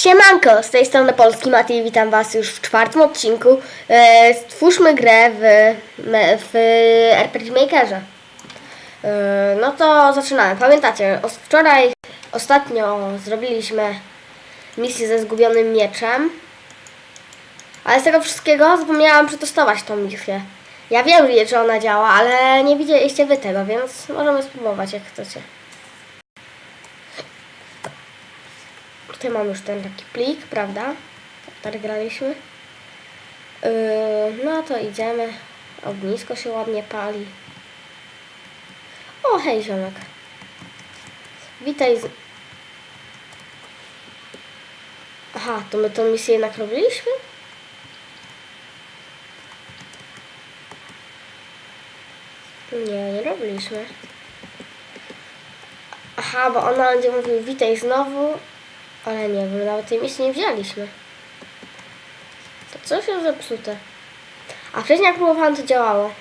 Siemanko, z tej strony Polski Mati witam Was już w czwartym odcinku. E, stwórzmy grę w, w RPG Makerze. E, no to zaczynamy. Pamiętacie, wczoraj ostatnio zrobiliśmy misję ze zgubionym mieczem. Ale z tego wszystkiego zapomniałam przetestować tą misję. Ja wiem, że ona działa, ale nie widzieliście Wy tego, więc możemy spróbować jak chcecie. Tutaj mam już ten taki plik, prawda? Tak graliśmy. Yy, no to idziemy. Ognisko się ładnie pali. O, hej ziomek. Witaj z... Aha, to my tą misję jednak robiliśmy? Nie, nie robiliśmy. Aha, bo ona będzie mówił witaj znowu, ale nie wiem, nawet tej misji nie wzięliśmy. To coś jest zepsute. A wcześniej jak próbowałam to działało.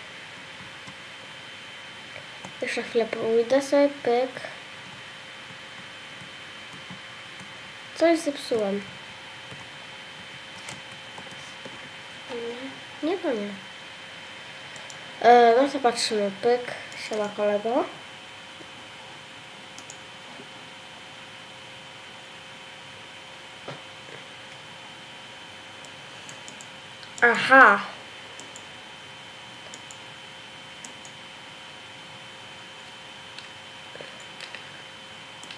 Jeszcze chwilę pójdę sobie, pyk. Coś zepsułem. Nie, to nie. E, no to patrzymy, pyk. Siema kolego. Aha.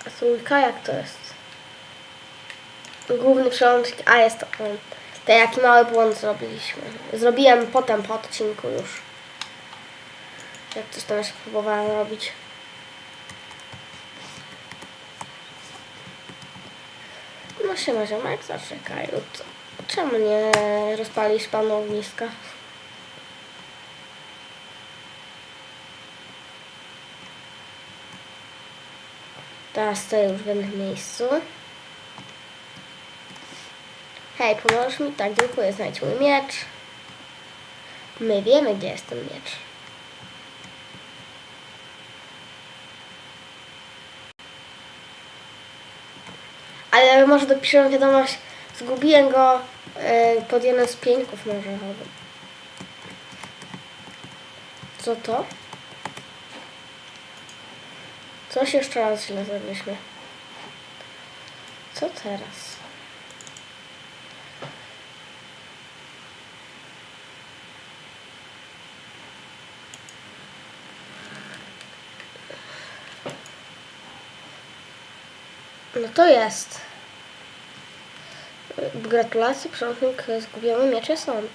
A trójka jak to jest? Główny przełącznik, a jest to on. To jaki mały błąd zrobiliśmy. Zrobiłem potem po odcinku już. Jak coś tam jeszcze próbowałem robić. No siema ziomek, zaczekaj. No Czemu nie rozpalisz panu ogniska? Teraz stoję już w jednym miejscu. Hej, pomożesz mi? Tak, dziękuję. Znajdź mój miecz. My wiemy, gdzie jest ten miecz. Ale może dopiszę wiadomość, zgubiłem go pod jednym z pieńków może albo. Co to? Coś jeszcze raz źle zrobiliśmy. Co teraz? No to jest. Gratulacje, przewodnik zgubiony miecz jest on.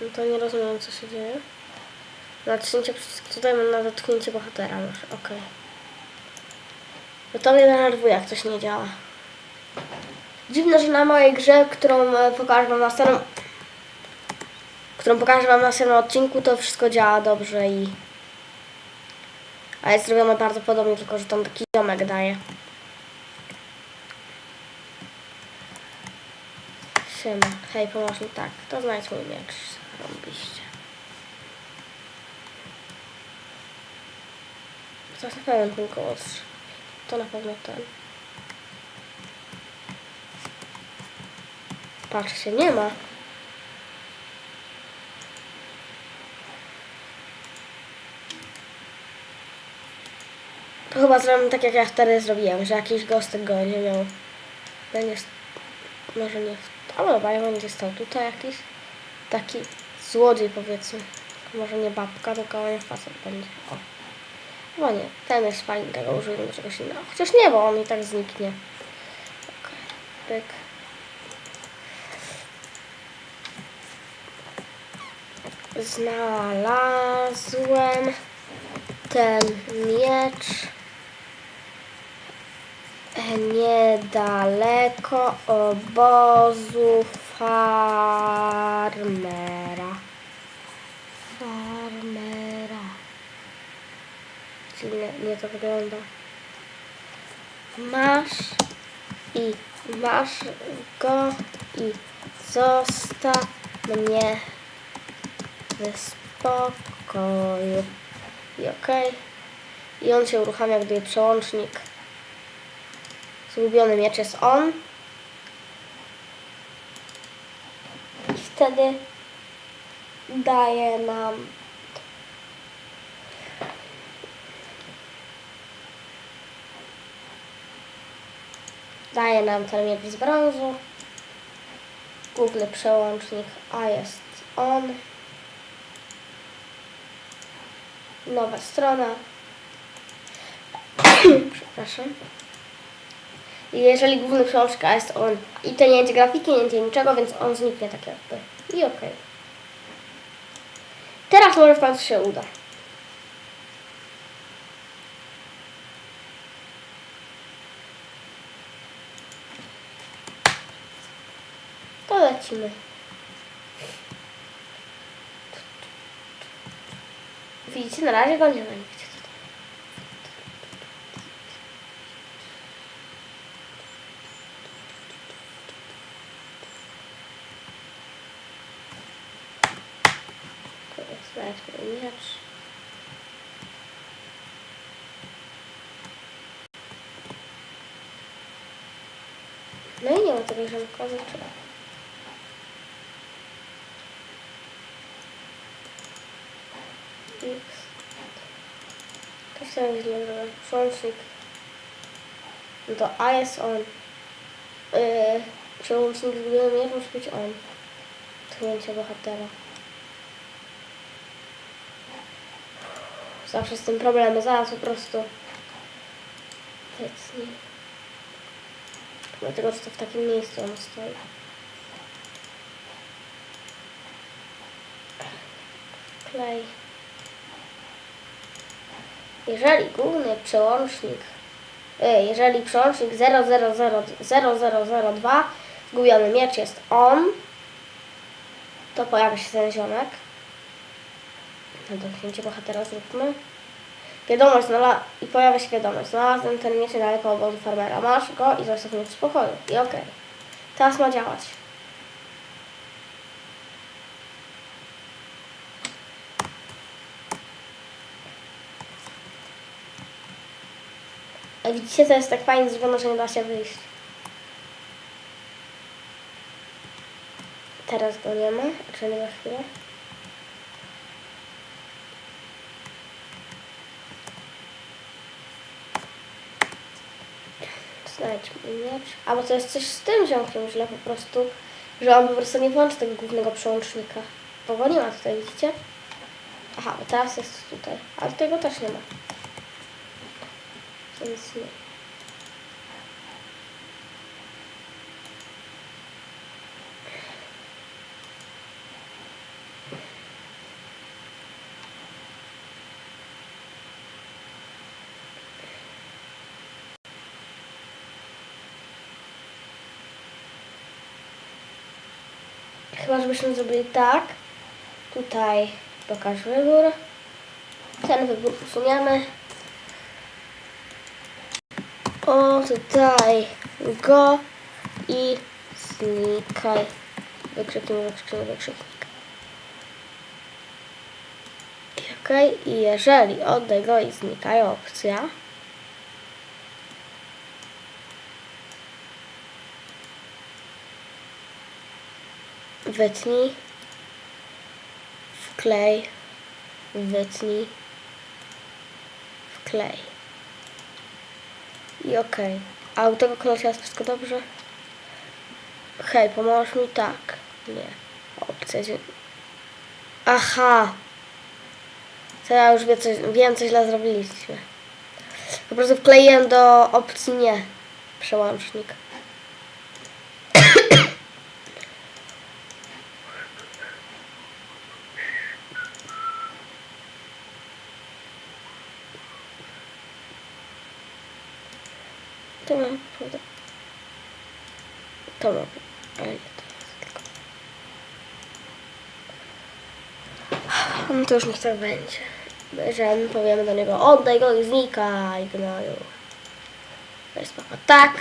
No to nie rozumiem, co się dzieje. Naciśnięcie przycisku tutaj mam na dotknięcie bohatera już, okej. No to mnie denerwuje, jak coś nie działa. Dziwne, że na mojej grze, którą e, pokażę wam na następnym... którą pokażę wam na następnym odcinku, to wszystko działa dobrze i... A jest zrobione bardzo podobnie, tylko że tam taki ziomek daje. Hej, pomóż mi. Tak, to znajdź mój miecz. Robiście. To jest na pewno ten kołocz. To na pewno ten. Patrzcie, nie ma. To chyba zrobimy tak, jak ja wtedy zrobiłem, że jakiś gostek go nie miał. Będzie... Może nie... w- Ale dobra, będzie stał tutaj jakiś taki złodziej powiedzmy. Może nie babka, tylko nie facet będzie. O. Chyba nie. Ten jest fajny, tego użyjmy do czegoś innego. Chociaż nie, bo on i tak zniknie. Okej. Pyk. Znalazłem ten miecz niedaleko obozu farmera. Farmera. Dziwnie nie to wygląda. Masz i masz go i zostaw mnie w spokoju. I okej. I on się uruchamia, gdy przełącznik Zgubiony miecz jest on. I wtedy daje nam daje nam ten miecz z brązu. Google przełącznik, a jest on. Nowa strona. Przepraszam. Jeżeli główny przełącznik A jest on i to nie będzie grafiki, nie będzie niczego, więc on zniknie tak jakby. I okej. Teraz może końcu się uda. To lecimy. Widzicie, na razie go nie ma No i nie ma tego ziomka, zaczęła. X. To sobie źle zrobię. Przełącznik. To A jest on. Yy, przełącznik zgubiony nie musi być on. Tknięcie bohatera. Zawsze z tym problemy. Zaraz po prostu. Wytnij. Dlatego, że to w takim miejscu on stoi. Klej. Jeżeli główny przełącznik, e, jeżeli przełącznik 0000002 zgubiony miecz jest on, to pojawia się ten ziomek. Dotknięcie bohatera zróbmy. Wiadomość znalazł i pojawia się wiadomość. Znalazłem ten miecz niedaleko obozu farmera. Masz go i zostaw mnie w spokoju. I okej. Teraz ma działać. A widzicie, to jest tak fajnie zrobione, że nie da się wyjść. Teraz go nie ma chwilę. Mój miecz. Albo to jest coś z tym ziomkiem źle po prostu, że on po prostu nie włączy tego głównego przełącznika. Bo go nie ma tutaj, widzicie? Aha, bo teraz jest tutaj. Ale tego też nie ma. Więc nie. Chyba, żebyśmy zrobili tak. Tutaj pokaż wybór. Ten wybór usuniemy. O, tutaj go i znikaj. Wykrzyknik, wykrzyknik, wykrzyknik. Okej, i jeżeli oddaj go i znikaj opcja. Wytnij. Wklej. Wytnij. Wklej. I okej. A u tego kolesia jest wszystko dobrze? Hej, pomożesz mi? Tak. Nie. Opcja. zie- Aha. To ja już wiem, coś, wiem, co źle zrobiliśmy. Po prostu wkleiłem do opcji nie. Przełącznik. To mam prawda. To tylko. No to już niech tak będzie. Bierzemy, powiemy do niego oddaj go i znikaj gnoju. To jest. Tak.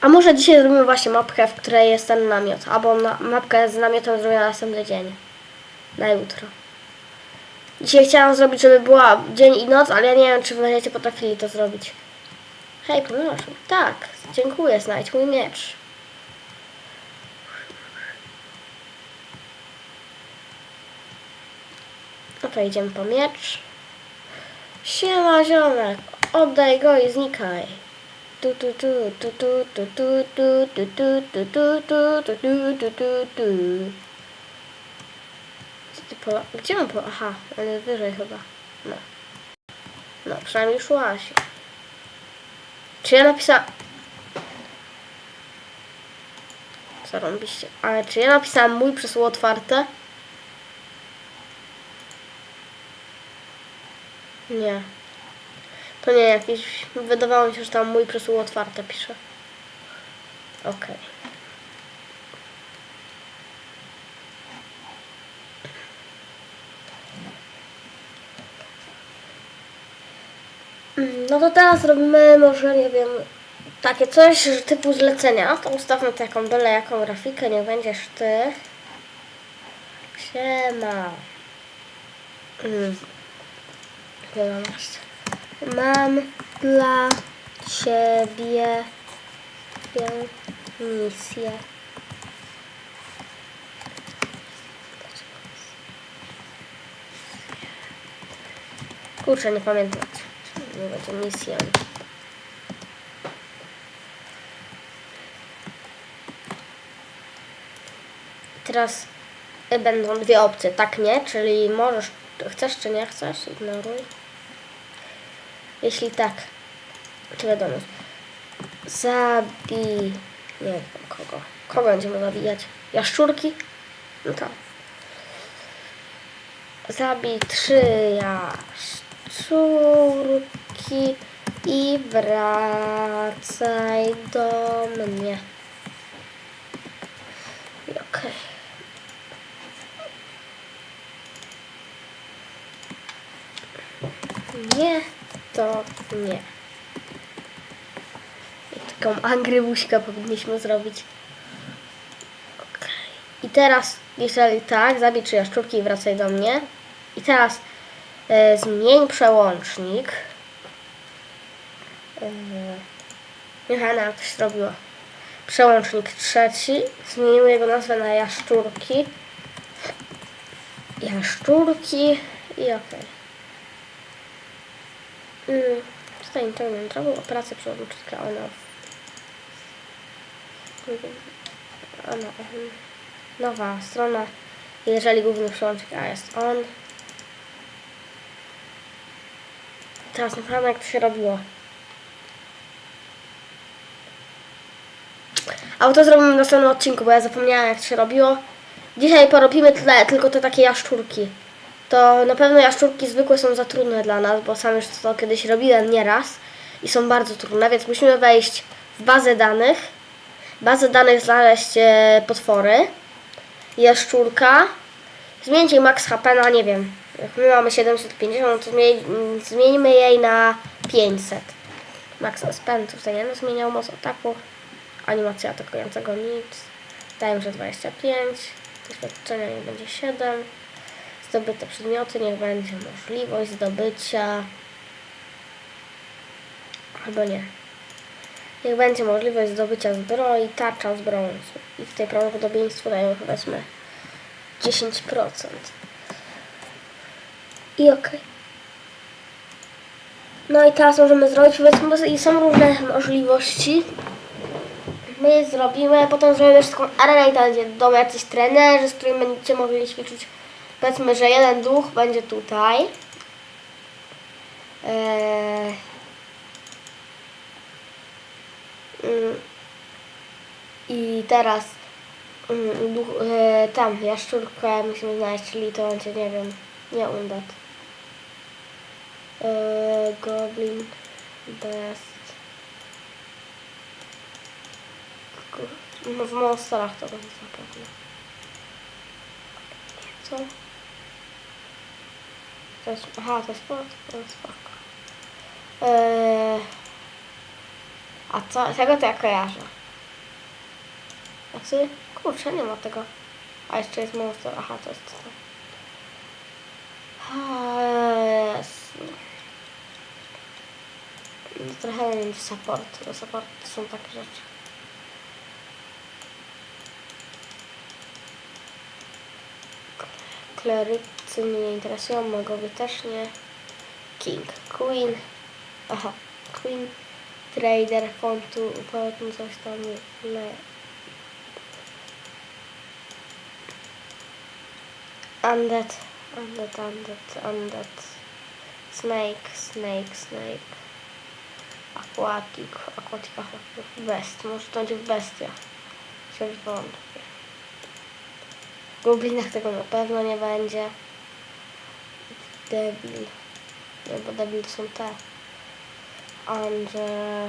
A może dzisiaj zrobimy właśnie mapkę, w której jest ten namiot, albo na, mapkę z namiotem zrobimy na następny dzień. Na jutro. Dzisiaj chciałam zrobić, żeby była dzień i noc, ale ja nie wiem, czy będziecie potrafili to zrobić. Hej, proszę. Tak, dziękuję, znajdź mój miecz. No to idziemy po miecz. Siema ziomek, oddaj go i znikaj. Tu tu tu tu tu tu tu tu tu tu tu tu tu tu tu tu tu tu Gdzie on po... Aha, ale wyżej chyba. No. No, przynajmniej szłaś. Czy ja napisałam... Zarąbiście. Ale czy ja napisałam mój przesło otwarte? Nie. To nie jakiś. Wydawało mi się, że tam mój przesłał otwarte pisze. Okej. Mm, No to teraz robimy może, nie wiem, takie coś typu zlecenia. To ustawmy taką byle jaką grafikę, nie będziesz ty. Siema. Mm. Mam dla ciebie misję. Kurczę, nie pamiętam. Będzie misją. Teraz y, będą dwie opcje, tak nie, czyli możesz, chcesz czy nie chcesz, ignoruj. Jeśli tak, to wiadomo. Zabij. Nie wiem kogo. Kogo będziemy zabijać? Jaszczurki? No tak. Zabij trzy jaszczurki i wracaj do mnie. Okej. Nie, to nie. Taką angry buźkę powinniśmy zrobić. Okej. I teraz, jeżeli tak, zabij trzy jaszczurki i wracaj do mnie. I teraz e, zmień przełącznik. Michała jak to się zrobiło. Przełącznik trzeci. Zmienimy jego nazwę na jaszczurki. Jaszczurki i okej. Mm, Tutaj internet robił operację przełącznika ona. Ona. Nowa strona. Jeżeli główny przełącznik A jest on. Teraz naprawdę jak to się robiło. A to zrobimy w następnym odcinku, bo ja zapomniałam jak to się robiło. Dzisiaj porobimy tyle, tylko te takie jaszczurki. To na pewno jaszczurki zwykłe są za trudne dla nas, bo sam już to kiedyś robiłem nieraz i są bardzo trudne, więc musimy wejść w bazę danych. Bazę danych znaleźć e, potwory. Jaszczurka. Zmienić jej max HP na nie wiem. Jak my mamy 750, no to zmienimy jej na 500. Max SP tutaj nie no, zmieniał moc ataku. Animacja atakującego nic. Daję, że 25. Doświadczenia nie będzie 7. Zdobyte przedmioty niech będzie możliwość zdobycia. Albo nie. Niech będzie możliwość zdobycia zbroi, tarcza z brązu. I tutaj prawdopodobieństwo dają powiedzmy 10%. I okej. No i teraz możemy zrobić, powiedzmy, i są różne możliwości. My zrobimy, potem zrobimy też taką arenę i tam będzie będą jacyś trenerzy, z którymi będziecie mogli ćwiczyć. Powiedzmy, że jeden duch będzie tutaj. Eee... Mm. I teraz mm, duch, e, tam jaszczurkę musimy znaleźć, czyli to będzie, nie wiem, nie undat. E, goblin best. No w monsterach to będzie zapewne. Co? To jest, aha, to jest płat, to jest płat. Eee, a co, tego to ja kojarzę. Znaczy, kurczę, nie ma tego. A jeszcze jest monster, aha, to jest to. Eee, no, trochę nie wiem, support, bo support to są takie rzeczy. Klerycy mnie nie interesują, magowie też nie. King, Queen, aha, Queen, Trader, Fontu, Poetun, coś tam, le, Undead, Undead, Undead, Undead, Snake, Snake, Snake, Aquatic, Aquatic, Aquatic, Best, może to będzie w bestiach, coś wątpię. Goblinach tego na pewno nie będzie. Debil. Nie, bo debil są te. Andrze...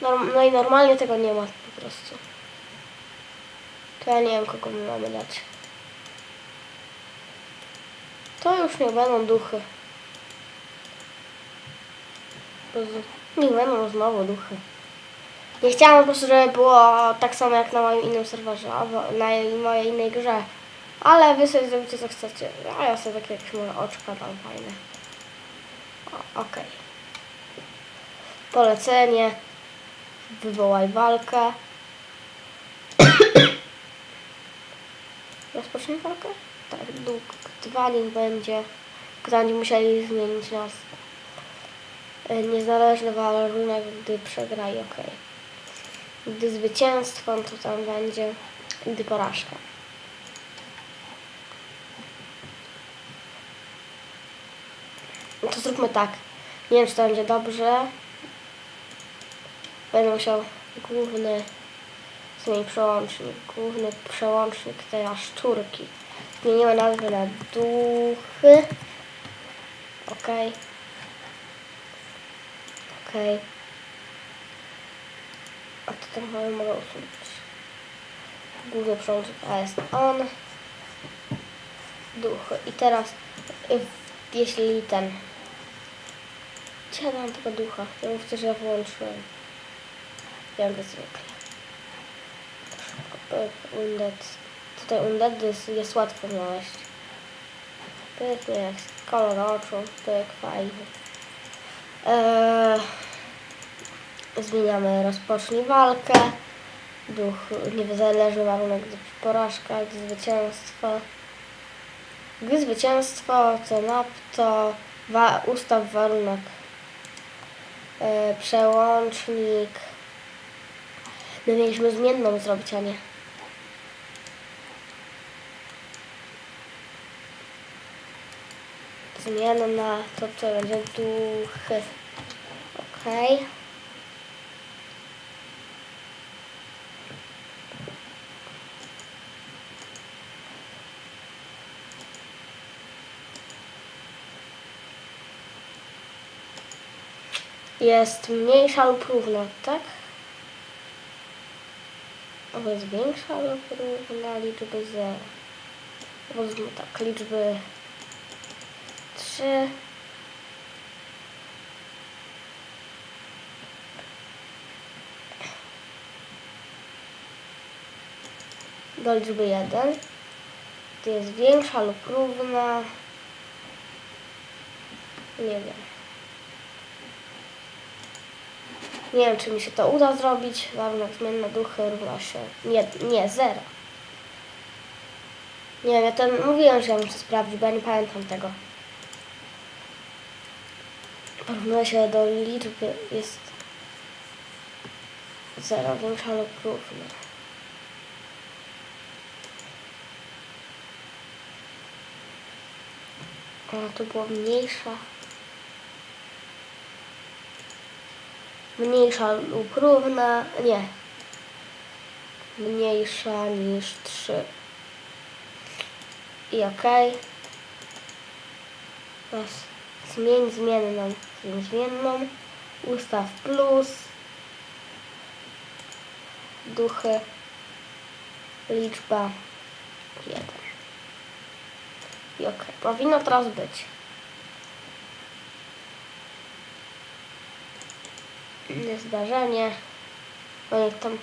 Norm no i normalnie tego nie ma po prostu. To ja nie wiem kogo my mamy dać. To już nie będą duchy. Nie będą znowu duchy. Nie chciałam po prostu, żeby było tak samo jak na moim innym serwerze, albo na mojej innej grze. Ale wy sobie zrobicie co chcecie. A ja sobie takie jakieś może oczka tam fajne. Okej. Polecenie. Wywołaj walkę. Rozpocznij walkę? Tak, dług dwa będzie. Tylko będziemy musieli zmienić nazwę. E, Niezależny warunek, gdy przegrali, ok. Gdy zwycięstwo, to tam będzie, gdy porażka. No to zróbmy tak. Nie wiem, czy to będzie dobrze. Będę musiał główny zmienić przełącznik. Główny przełącznik tej jaszczurki. Zmieniłem nazwę na duchy. Okej. Okej. A to trochę mogę usunąć. Główny przełącznik A jest on. Duchy. I teraz, y, jeśli ten... Gdzie ja tego ducha? Ja mówcie, że ja wyłączyłem. Jak zwykle. Undead. Tutaj undead jest, jest łatwo znaleźć. Pyk, jest kolor oczu, pyk, fajny. Eee, zmieniamy rozpocznij walkę. Duch, niezależny warunek, gdy porażka, gdy zwycięstwo. Gdy zwycięstwo, to napto, wa, ustaw warunek. Eee, przełącznik. My mieliśmy zmienną zrobić, a nie. Zmienna to co będzie duchy. Okej. Jest mniejsza lub równa, tak? Albo jest większa lub równa liczby 0. Powiedzmy tak, liczby 3. Do liczby 1. To jest większa lub równa. Nie wiem. Nie wiem, czy mi się to uda zrobić. Warunek zmienny duchy równa się... Nie, nie, zero. Nie wiem, ja ten... Mówiłem, że ja muszę sprawdzić, bo ja nie pamiętam tego. Porównuje się do liczby, jest zero większa lub równa. A to było mniejsza. Mniejsza lub równa, nie. Mniejsza niż 3. I ok. Teraz zmień zmienną. Zmień zmienną. Ustaw plus. Duchy. Liczba 1. I ok. Powinno teraz być. Zdarzenie. Bo jak tam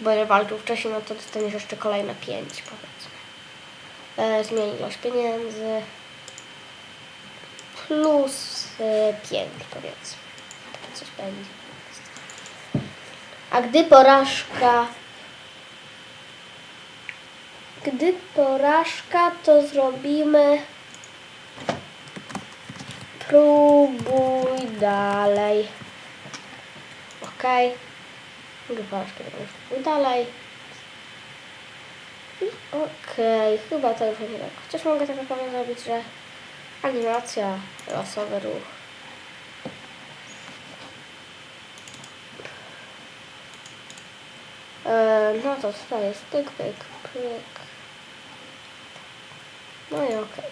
będzie walczył wcześniej, no to dostaniesz jeszcze kolejne 5 powiedzmy. E, zmień ilość pieniędzy. Plus e, 5 powiedzmy. Coś będzie. A gdy porażka gdy porażka, to zrobimy próbuj dalej. Ok. Gdy porażka, to próbuj dalej. Okej, chyba to już nie tak. Chociaż mogę tak naprawdę zrobić, że animacja, losowy ruch. E, no to co jest? Tyk, pyk, pyk. No i okej.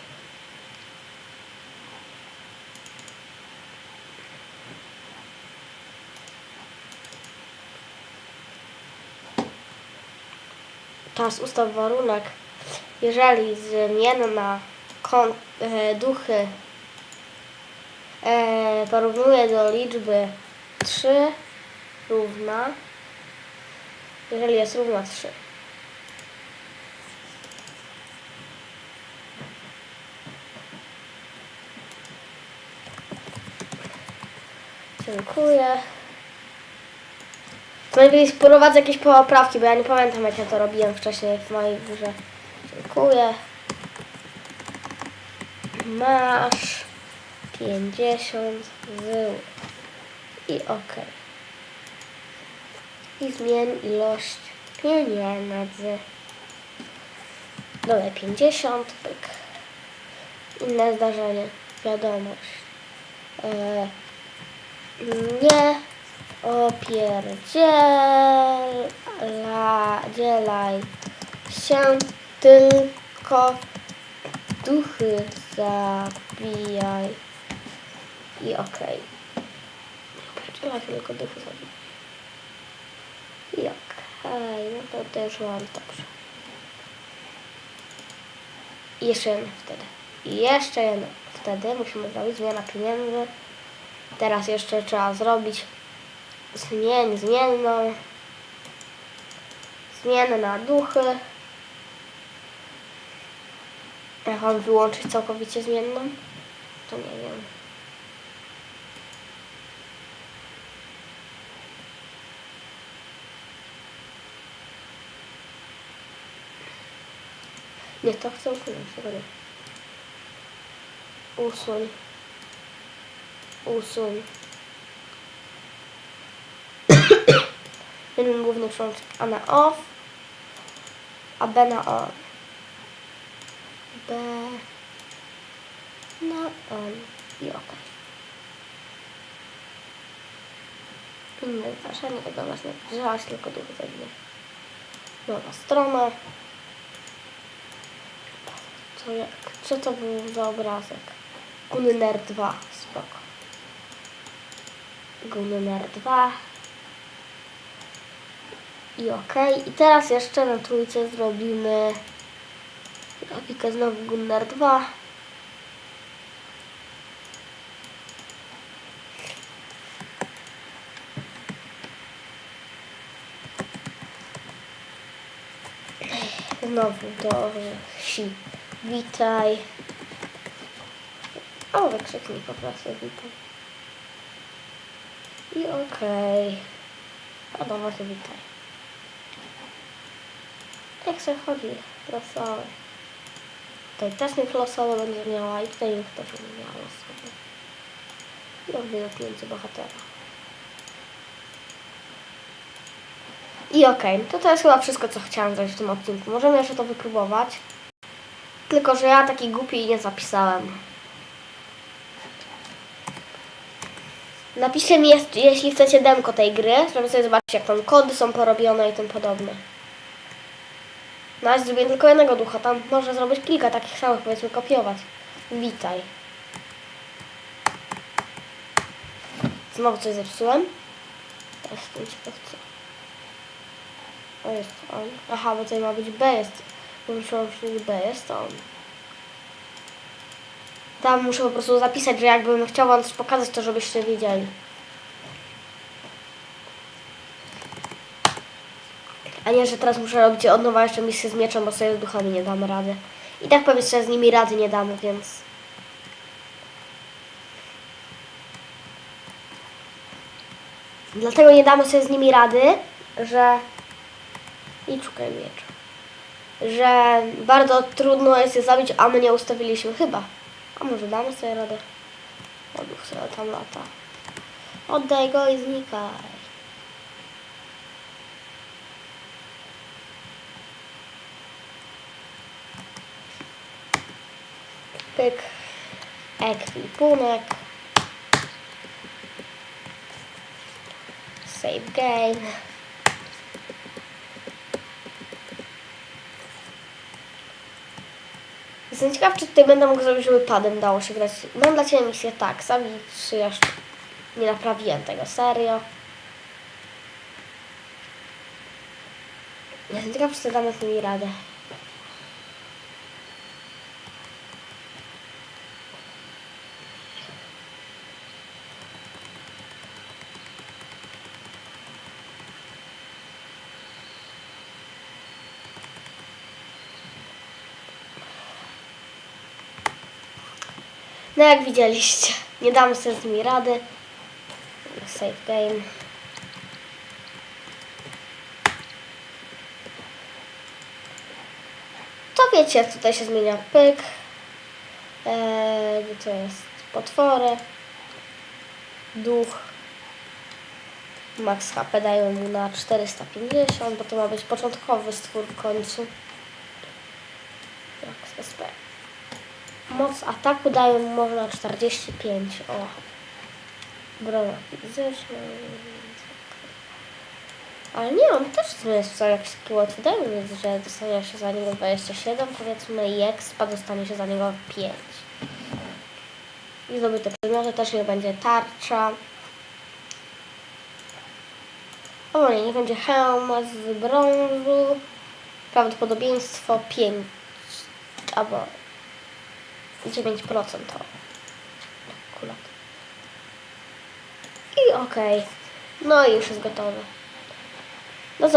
Teraz ustaw warunek. Jeżeli zmienna kon, e, duchy e, porównuje do liczby 3 równa jeżeli jest równa 3. Dziękuję. Najlepiej sprowadzę jakieś poprawki, bo ja nie pamiętam jak ja to robiłem wcześniej w mojej grze. Dziękuję. Masz 50 wył. I okej i zmień ilość pieniędzy. Dole 50, pyk. Inne zdarzenie, wiadomość. E, nie opierdzielaj się, tylko duchy zabijaj. I okej. Okay. Tylko duchy zabijaj. I okej, no to też mam dobrze. I jeszcze jedno wtedy. I jeszcze jedno wtedy musimy zrobić zmiana pieniędzy. Teraz jeszcze trzeba zrobić zmień zmienną. Zmianę na duchy. Mam wyłączyć całkowicie zmienną? To nie wiem. Nie, to chcę usunąć, tego nie. Usuń. Usuń. Jeden główny przełącznik A na off, a B na on. B na on i OK. Inne zdarzenie, tego was nie wgrzałaś, tylko duchy zabiję. Nowa strona. Co, jak, co to był za obrazek? Gunner 2, spoko. Gunner 2. I ok. I teraz jeszcze na trójce zrobimy grafikę znowu Gunner 2. Znowu do si. Witaj. O, wykrzyknij po prostu witaj. I okej. Okay. A dobra, to witaj. Jak się chodzi? Losowe. Tutaj też niech losowe będzie miała i tutaj niech też będzie miała losowe. I odbyję pięciu bohatera. I okej, okay. to to jest chyba wszystko, co chciałam zrobić w tym odcinku. Możemy jeszcze to wypróbować. Tylko, że ja taki głupi nie zapisałem. Napiszcie mi, jeśli chcecie demko tej gry, żeby sobie zobaczyć, jak tam kody są porobione i tym podobne. No, ale zrobię tylko jednego ducha. Tam można zrobić kilka takich samych, powiedzmy, kopiować. Witaj. Znowu coś zepsułem. Teraz jestem ciekaw, co. O, jest on. Aha, bo tutaj ma być B jest. Myślałam, że B jest on. Tam muszę po prostu zapisać, że jakbym chciał wam coś pokazać, to żebyście wiedzieli. A nie, że teraz muszę robić od nowa jeszcze misję z mieczem, bo sobie z duchami nie damy rady. I tak pewnie sobie z nimi rady nie damy, więc... Dlatego nie damy sobie z nimi rady, że... I szukaj miecz. Że bardzo trudno jest je zabić, a my nie ustawiliśmy chyba. A może damy sobie radę? O, duch sobie tam lata. Oddaj go i znikaj. Pyk. Ekwipunek. Save game. Jestem ciekaw, czy tutaj będę mógł zrobić, żeby padem dało się grać. Mam dla Ciebie misję tak, sami czy jeszcze nie naprawiłem tego, serio. Jestem ciekaw, czy damy z nimi radę. No jak widzieliście, nie damy sobie z nimi rady. Save game. To wiecie, tutaj się zmienia pyk. Eee, to jest? Potwory. Duch. Max HP dają mu na 450, bo to ma być początkowy stwór w końcu. Max SP. Moc ataku dają mu może na 45. O. Brona fizyczna. Ale nie, on też co jakiś dają więc że dostanie się za niego 27, powiedzmy i expa dostanie się za niego 5. I zdobyte przedmioty też nie będzie tarcza. O nie, nie będzie hełm z brązu. Prawdopodobieństwo 5. Albo 9% to akurat. I okej. No i już jest gotowe. No